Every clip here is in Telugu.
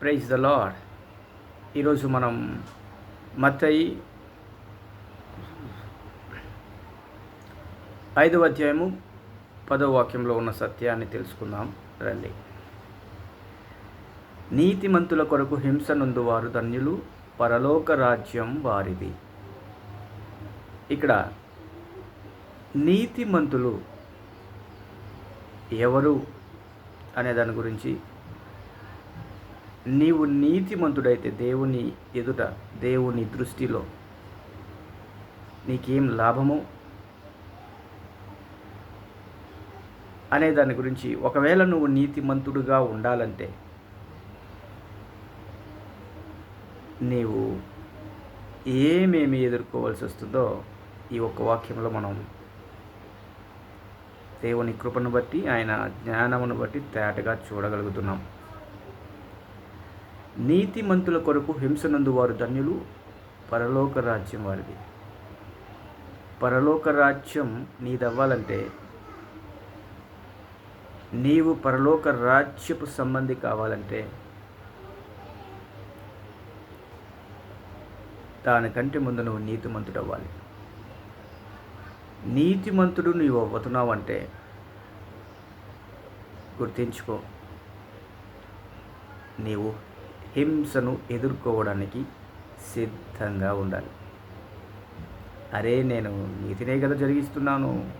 ప్రైజ్ ద లాడ్ ఈరోజు మనం మత్తయి ఐదవ అధ్యాయము పదవ వాక్యంలో ఉన్న సత్యాన్ని తెలుసుకుందాం. రండి. నీతిమంతుల కొరకు హింస నందువారు ధన్యులు పరలోక రాజ్యం వారిది. ఇక్కడ నీతిమంతులు ఎవరు అనే దాని గురించి నీవు నీతిమంతుడైతే దేవుని ఎదుట దేవుని దృష్టిలో నీకేం లాభము? అనే దాని గురించి ఒకవేళ నువ్వు నీతిమంతుడుగా ఉండాలంటే నీవు ఏమేమి ఎదుర్కోవాల్సి వస్తుందో ఈ ఒక్క వాక్యంలో మనం దేవుని కృపను బట్టి ఆయన జ్ఞానమును బట్టి తేటగా చూడగలుగుతున్నాం. నీతిమంతుల కొరకు హింసనందు వారు ధన్యులు పరలోక రాజ్యం వారిది. పరలోక రాజ్యం నీదవ్వాలంటే నీవు పరలోక రాజ్యపు సంబంధి కావాలంటే దానికంటే ముందు నువ్వు నీతిమంతుడు అవ్వాలి నీతిమంతుడు నువ్వు అవ్వుతున్నావు అంటే గుర్తించుకో. నీవు హింసను ఎదుర్కోవడానికి సిద్ధంగా ఉండాలి. అరే నేను నీతినే కదా జరిగిస్తున్నాను.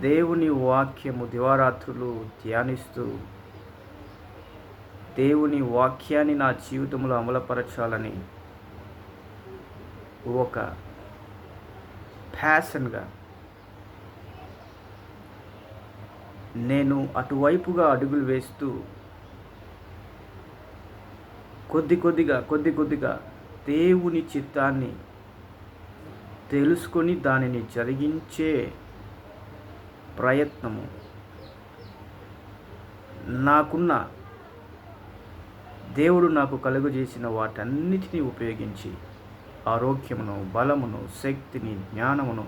దేవుని వాక్యము దివారాత్రులు ధ్యానిస్తూ దేవుని వాక్యాన్ని నా జీవితంలో అమలపరచాలని ఒక ప్యాషన్గా నేను అటువైపుగా అడుగులు వేస్తూ కొద్ది కొద్దిగా కొద్ది కొద్దిగా దేవుని చిత్తాన్ని తెలుసుకొని దానిని జరిగించే ప్రయత్నము. నాకున్న దేవుడు నాకు కలుగజేసిన వాటన్నిటినీ ఉపయోగించి ఆరోగ్యమును బలమును శక్తిని జ్ఞానమును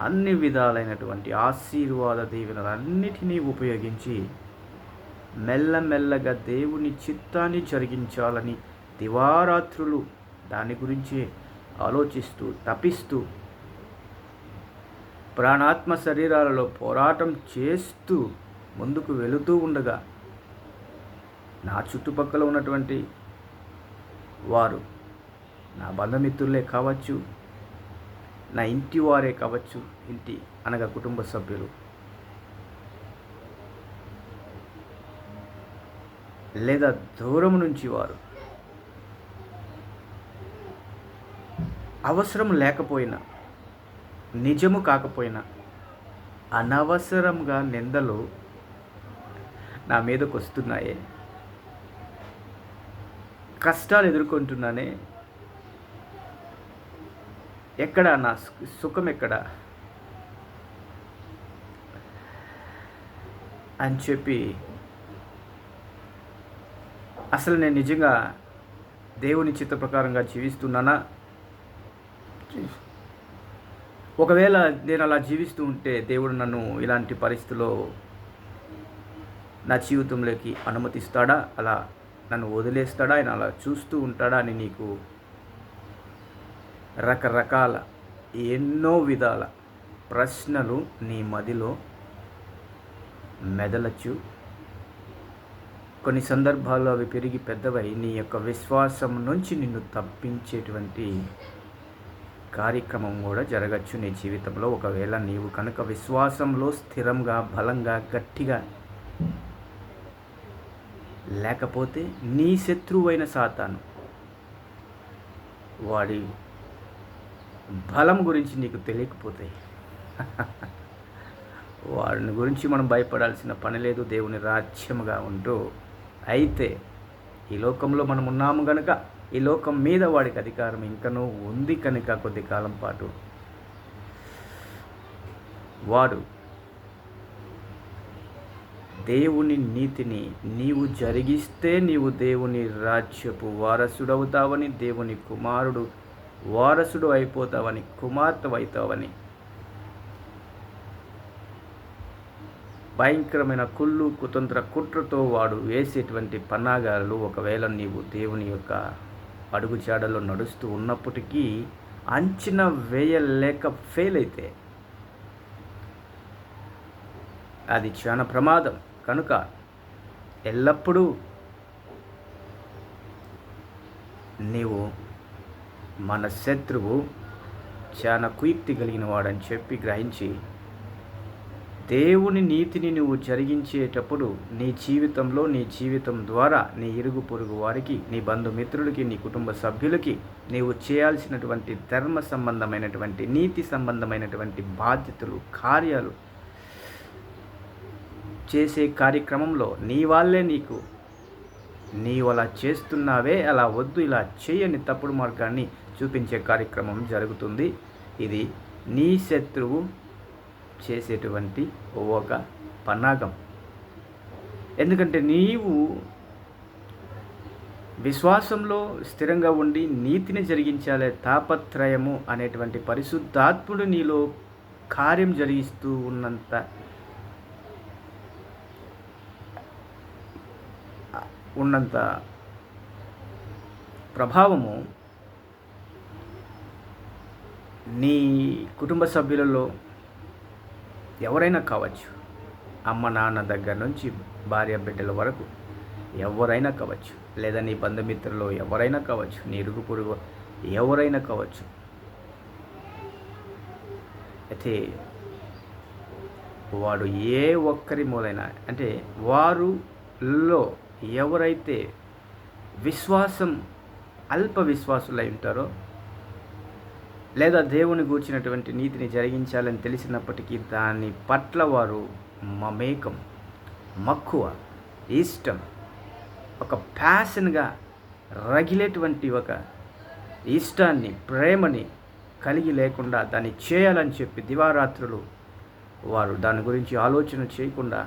అన్ని విధాలైనటువంటి ఆశీర్వాద దీవెనలన్నిటినీ ఉపయోగించి మెల్లమెల్లగా దేవుని చిత్తాన్ని జరిగించాలని దివారాత్రులు దాని గురించి ఆలోచిస్తూ తపిస్తూ ప్రాణాత్మ శరీరాలలో పోరాటం చేస్తూ ముందుకు వెళుతూ ఉండగా నా చుట్టుపక్కల ఉన్నటువంటి వారు నా బంధుమిత్రులే కావచ్చు నా ఇంటి వారే కావచ్చు ఇంటి అనగా కుటుంబ సభ్యులు. లేదా దూరం నుంచి వారు. అవసరం లేకపోయినా నిజము కాకపోయినా అనవసరంగా నిందలు నా మీదకు వస్తున్నాయే. కష్టాలు ఎదుర్కొంటున్నానే. ఎక్కడ నా సుఖం ఎక్కడ? అని చెప్పి అసలు నేను నిజంగా దేవుని చిత్త ప్రకారంగా జీవిస్తున్నానా? ఒకవేళ నేను అలా జీవిస్తూ ఉంటే దేవుడు నన్ను ఇలాంటి పరిస్థితిలో నా జీవితంలోకి అనుమతిస్తాడా? అలా నన్ను వదిలేస్తాడా? ఆయన అలా చూస్తూ ఉంటాడా అని నీకు రకరకాల ఎన్నో విధాల ప్రశ్నలు నీ మదిలో మెదలచ్చు. కొన్ని సందర్భాల్లో అవి పెరిగి పెద్దవై నీ యొక్క విశ్వాసం నుంచి నిన్ను తప్పించేటువంటి కార్యక్రమం కూడా జరగచ్చు నీ జీవితంలో. ఒకవేళ నీవు కనుక విశ్వాసంలో స్థిరంగా బలంగా గట్టిగా లేకపోతే నీ శత్రువైన సాతాను వాడి బలం గురించి నీకు తెలియకపోతే వాడిని గురించి మనం భయపడాల్సిన పని లేదు. దేవుని రాజ్యముగా ఉంటూ అయితే ఈ లోకంలో మనం ఉన్నాము కనుక ఈ లోకం మీద వాడికి అధికారం ఇంకనూ ఉంది కనుక కొద్ది కాలం పాటు. వాడు దేవుని నీతిని నీవు జరిగిస్తే నీవు దేవుని రాజ్యపు వారసుడవుతావని దేవుని కుమారుడు వారసుడు అయిపోతావని కుమార్తె అవుతావని భయంకరమైన కుళ్ళు కుతంత్ర కుట్రతో వాడు వేసేటువంటి పన్నాగాలు ఒకవేళ నీవు దేవుని యొక్క అడుగుచాడలో నడుస్తూ ఉన్నప్పటికీ అంచనా వేయలేక ఫెయిల్ అయితే అది చాలా ప్రమాదం. కనుక ఎల్లప్పుడూ నీవు మన శత్రువు చాలా కుయుక్తి కలిగిన వాడని చెప్పి గ్రహించి దేవుని నీతిని నువ్వు జరిగించేటప్పుడు నీ జీవితంలో నీ జీవితం ద్వారా నీ ఇరుగు పొరుగు వారికి నీ బంధుమిత్రులకి నీ కుటుంబ సభ్యులకి నీవు చేయాల్సినటువంటి ధర్మ సంబంధమైనటువంటి నీతి సంబంధమైనటువంటి బాధ్యతలు కార్యాలు చేసే కార్యక్రమంలో నీ వాళ్ళే నీకు నీవు అలా చేస్తున్నావే అలా వద్దు ఇలా చేయని తప్పుడు మార్గాన్ని చూపించే కార్యక్రమం జరుగుతుంది. ఇది నీ శత్రువు చేసేటువంటి ఒక పన్నాగం. ఎందుకంటే నీవు విశ్వాసంలో స్థిరంగా ఉండి నీతిని జరిగించాలే తాపత్రయము అనేటువంటి పరిశుద్ధాత్ముడు నీలో కార్యం జరిగిస్తూ ఉన్నంత ఉన్నంత ప్రభావము నీ కుటుంబ సభ్యులలో ఎవరైనా కావచ్చు అమ్మ నాన్న దగ్గర నుంచి భార్య బిడ్డల వరకు ఎవరైనా కావచ్చు లేదా నీ బంధుమిత్రులు ఎవరైనా కావచ్చు నీ ఇరుగు పొరుగు ఎవరైనా కావచ్చు అయితే వాడు ఏ ఒక్కరి మూలైనా అంటే వారులో ఎవరైతే విశ్వాసం అల్ప విశ్వాసులై ఉంటారో లేదా దేవుని గూర్చినటువంటి నీతిని జరిగించాలని తెలిసినప్పటికీ దాని పట్ల వారు మమేకం మక్కువ ఇష్టం ఒక ప్యాషన్గా రగిలేటువంటి ఒక ఇష్టాన్ని ప్రేమని కలిగి లేకుండా దాన్ని చేయాలని చెప్పి దివారాత్రులు వారు దాని గురించి ఆలోచన చేయకుండా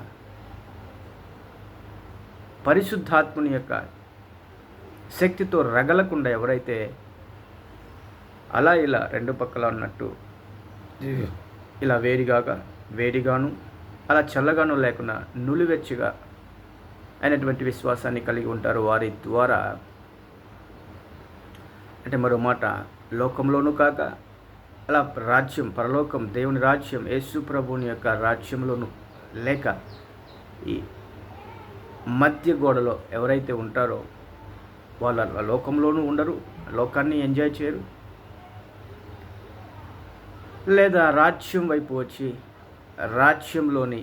పరిశుద్ధాత్ముని యొక్క శక్తితో రగలకుండా ఎవరైతే అలా ఇలా రెండు పక్కల ఉన్నట్టు ఇలా వేడిగాగా వేడిగాను అలా చల్లగాను లేకుండా నులివెచ్చిగా అయినటువంటి విశ్వాసాన్ని కలిగి ఉంటారు వారి ద్వారా. అంటే మరో మాట లోకంలోనూ కాక అలా రాజ్యం పరలోకం దేవుని రాజ్యం యేసు ప్రభుని యొక్క రాజ్యంలోను లేక ఈ మధ్య గోడలో ఎవరైతే ఉంటారో వాళ్ళ లోకంలోనూ ఉండరు లోకాన్ని ఎంజాయ్ చేయరు లేదా రాజ్యం వైపు వచ్చి రాజ్యంలోని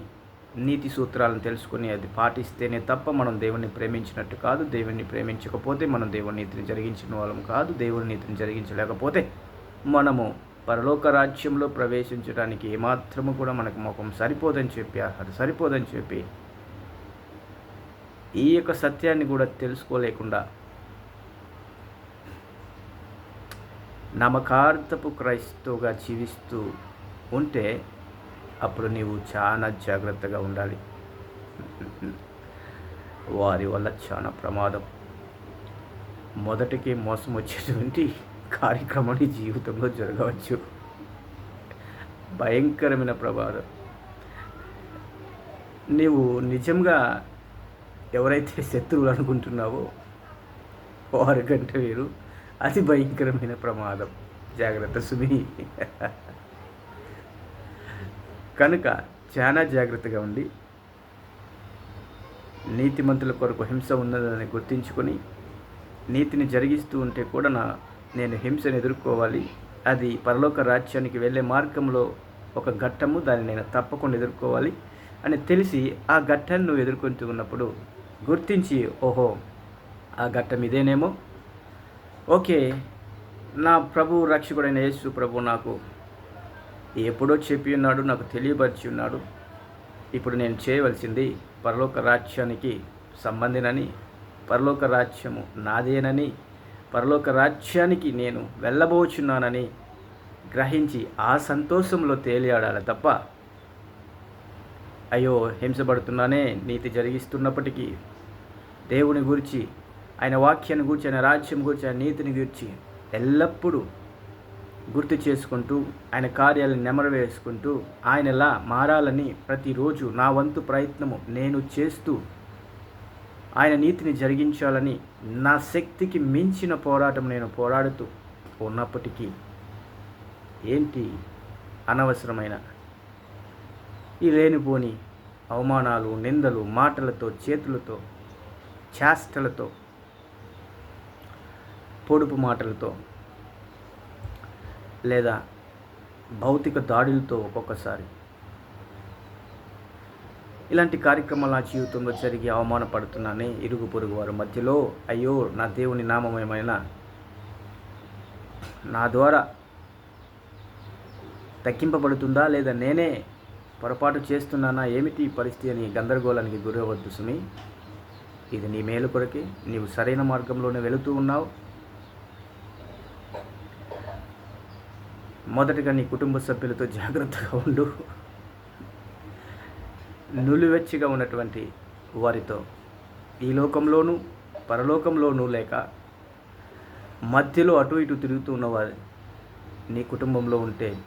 నీతి సూత్రాలను తెలుసుకుని అది పాటిస్తేనే తప్ప మనం దేవుణ్ణి ప్రేమించినట్టు కాదు దేవుణ్ణి ప్రేమించకపోతే మనం దేవుని నీతిని జరిగించిన వాళ్ళం కాదు దేవుని నీతిని జరిగించలేకపోతే మనము పరలోక రాజ్యంలో ప్రవేశించడానికి ఏమాత్రము కూడా మనకు ముఖం సరిపోదని చెప్పి అర్హత సరిపోదని చెప్పి ఈ యొక్క సత్యాన్ని కూడా తెలుసుకోలేకుండా నమ్మకార్థపు క్రైస్తవుగా జీవిస్తూ ఉంటే అప్పుడు నీవు చాలా జాగ్రత్తగా ఉండాలి. వారి వల్ల చాలా ప్రమాదం. మొదటికి మోసం వచ్చేటువంటి కార్యక్రమం నీ జీవితంలో జరగవచ్చు. భయంకరమైన ప్రమాదం. నీవు నిజంగా ఎవరైతే శత్రువులు అనుకుంటున్నావో వారి కంటే వీరు అతి భయంకరమైన ప్రమాదం. జాగ్రత్త సుమి. కనుక చాలా జాగ్రత్తగా ఉండి నీతిమంతుల కొరకు హింస ఉన్నదని గుర్తించుకొని నీతిని జరిగిస్తూ ఉంటే కూడా నా నేను హింసను ఎదుర్కోవాలి. అది పరలోక రాజ్యానికి వెళ్ళే మార్గంలో ఒక ఘట్టము దాన్ని నేను తప్పకుండా ఎదుర్కోవాలి అని తెలిసి ఆ ఘట్టాన్ని నువ్వు ఎదుర్కొంటూ ఉన్నప్పుడు గుర్తించి ఓహో ఆ ఘట్టం ఇదేనేమో. ఓకే. నా ప్రభు రక్షకుడైన యేసు ప్రభు నాకు ఎప్పుడో చెప్పి ఉన్నాడు నాకు తెలియపరిచి ఉన్నాడు. ఇప్పుడు నేను చేయవలసింది పరలోక రాజ్యానికి సంబంధినని పరలోక రాజ్యము నాదేనని పరలోక రాజ్యానికి నేను వెళ్ళబోచున్నానని గ్రహించి ఆ సంతోషంలో తేలియాడాలి తప్ప అయ్యో హింసపడుతున్నానే నీతి జరిగిస్తున్నప్పటికీ దేవుని గురించి ఆయన వాక్యాన్ని గురించి ఆయన రాజ్యం గూర్చి ఆయన నీతిని గూర్చి ఎల్లప్పుడూ గుర్తు చేసుకుంటూ ఆయన కార్యాలను నెమరవేసుకుంటూ ఆయనలా మారాలని ప్రతిరోజు నా వంతు ప్రయత్నము నేను చేస్తూ ఆయన నీతిని జరిగించాలని నా శక్తికి మించిన పోరాటం నేను పోరాడుతూ ఉన్నప్పటికీ ఏంటి అనవసరమైన ఈ లేనిపోని అవమానాలు నిందలు మాటలతో చేతులతో చేష్టలతో పొడుపు మాటలతో లేదా భౌతిక దాడులతో ఒక్కొక్కసారి. ఇలాంటి కార్యక్రమాలు నా జీవితంలో జరిగి అవమానపడుతున్నానే ఇరుగు పొరుగు వారి మధ్యలో అయ్యో నా దేవుని నామమయమైన నా ద్వారా తగ్గింపబడుతుందా లేదా నేనే పొరపాటు చేస్తున్నానా? ఏమిటి పరిస్థితి అని గందరగోళానికి గురవద్దు సుమి. ఇది నీ మేలు కొరకే. నీవు సరైన మార్గంలోనే వెళుతూ ఉన్నావు. మొదటగా నీ కుటుంబ సభ్యులతో జాగ్రత్తగా ఉండు. నులివెచ్చిగా ఉన్నటువంటి వారితో ఈ లోకంలోనూ పరలోకంలోనూ లేక మధ్యలో అటు ఇటు తిరుగుతూ ఉన్నవారు నీ కుటుంబంలో ఉంటే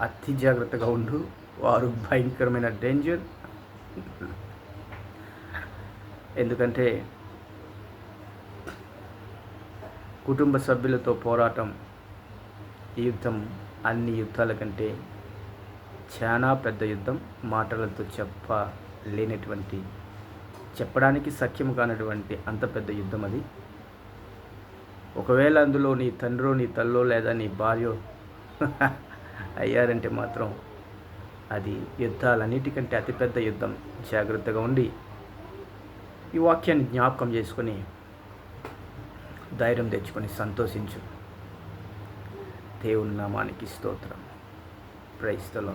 అతి జాగ్రత్తగా ఉండు. వారు భయంకరమైన డేంజర్ ఎందుకంటే కుటుంబ సభ్యులతో పోరాటం ఈ యుద్ధం అన్ని యుద్ధాల కంటే చాలా పెద్ద యుద్ధం మాటలతో చెప్పలేనటువంటి చెప్పడానికి సత్యం కానటువంటి అంత పెద్ద యుద్ధం అది. ఒకవేళ అందులో నీ తండ్రో నీ తల్లో లేదా నీ భార్యో అయ్యారంటే మాత్రం అది యుద్ధాలన్నిటికంటే అతిపెద్ద యుద్ధం. జాగ్రత్తగా ఉండి ఈ వాక్యాన్ని జ్ఞాపకం చేసుకొని ధైర్యం తెచ్చుకొని సంతోషించు. దేవుని నామానికి స్తోత్రం. ప్రైస్తలో